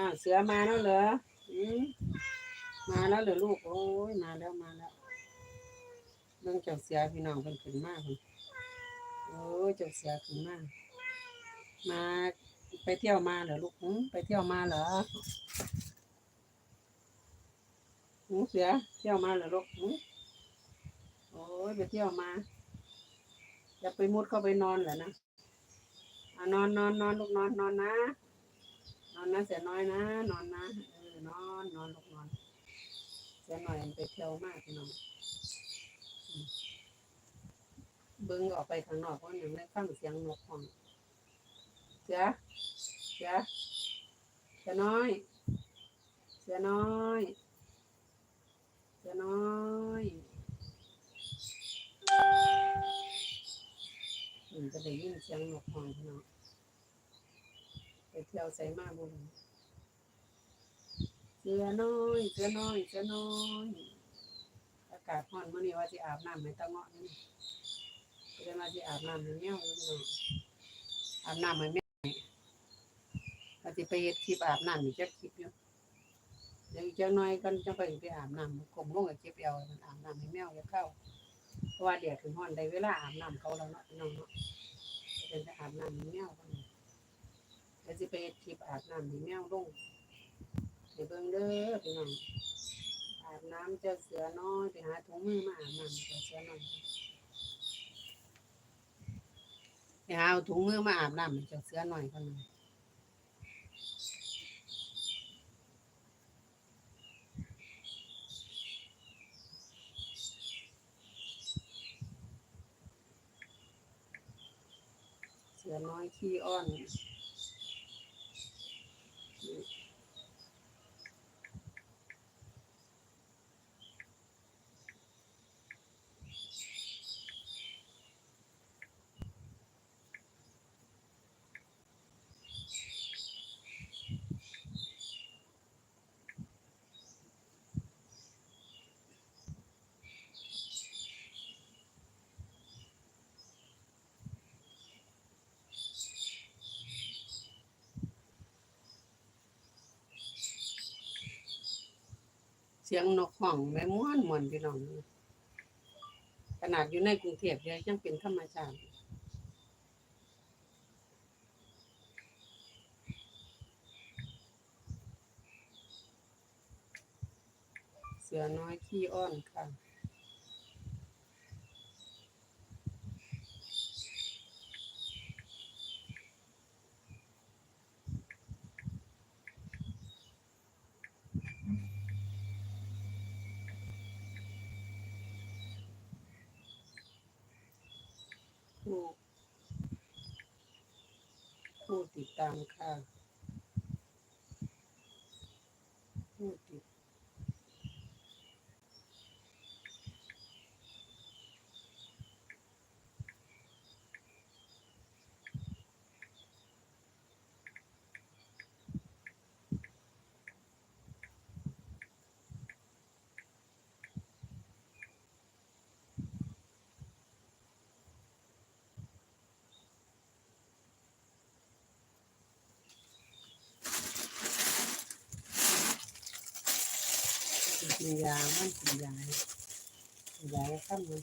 อ้าวเสือมาแล้วเหรออืมมาแล้วเหรอลูก โอ้ยมาแล้วมาแล้วเรื่องเจ้าเสือพี่น้องเพิ่นขึ้นมากเลยโอ้ยเจ้าเสือขึ้นมากมาไปเที่ยวมาเหรอลูกหืมไปเที่ยวมาเหรอหืมเสือเที่ยวมาเหรอลูกหืมโอ้ยไปเที่ยวมาอย่าไปมุดเข้าไปนอนเหรอนะอนอนนอนนอนลูกนอนนอนนะ อนนะเสียน้อยนะ นอนนะเออนอนนอนหลูกนอน เสียหน่อยมันไปเที่ยวมากพี่น้องเบิ้งออกไปข้างนอกเพราะยังได้ฟังเสียงนกห้องเสียเสียเสียน้อย เสียน้อยเสียน้อยอืมจะได้ยินเสียงนกห้องพี่น้อง ไปเที่ยวใส่มาบุญเสือน้อยเสือน้อยเสือน้อยอากาศร้อนมื้อนี้ว่าสิอาบน้ำให้ตะเงาะนี่ก็เลยว่าสิอาบน้ำให้แมวอยู่น้องอาบน้ำให้แมวว่าสิไปเฮ็ดคลิปอาบน้ำอีกจักคลิปอยู่เดี๋ยวอีกจักหน่อยกันจังไปไปอาบน้ำกลมลงกับเก็บเอวมันอาบน้ำให้แมวจะเข้าเพราะว่าแดดถึงร้อนได้เวลาอาบน้ำเขาแล้วเนาะน้องเนาะเดี๋ยวจะอาบน้ำให้แมวกัน เดี๋ยวสิไปเฮ็ดคลิปอาบน้ำให้แมวลงให้เบิ่งเด้อพี่น้องอาบน้ำเจ้าเสือน้อยไปหาถุงมือมาอาบน้ำเจ้าเสือน้อยไปหาถุงมือมาอาบน้ำเจ้าเสือน้อยคนนึงเสือน้อยขี้อ้อน สียงนกห้องแม่ม้วนมวนพี่น้อง ขนาดอยู่ในกรุงเทพเลยยังเป็นธรรมชาติเสือน้อยขี้อ้อนค่ะ ผู้ผู้ติดตามค่ะ ผู้ติด กินยามันกินยากินยาแล้วข้ามมัน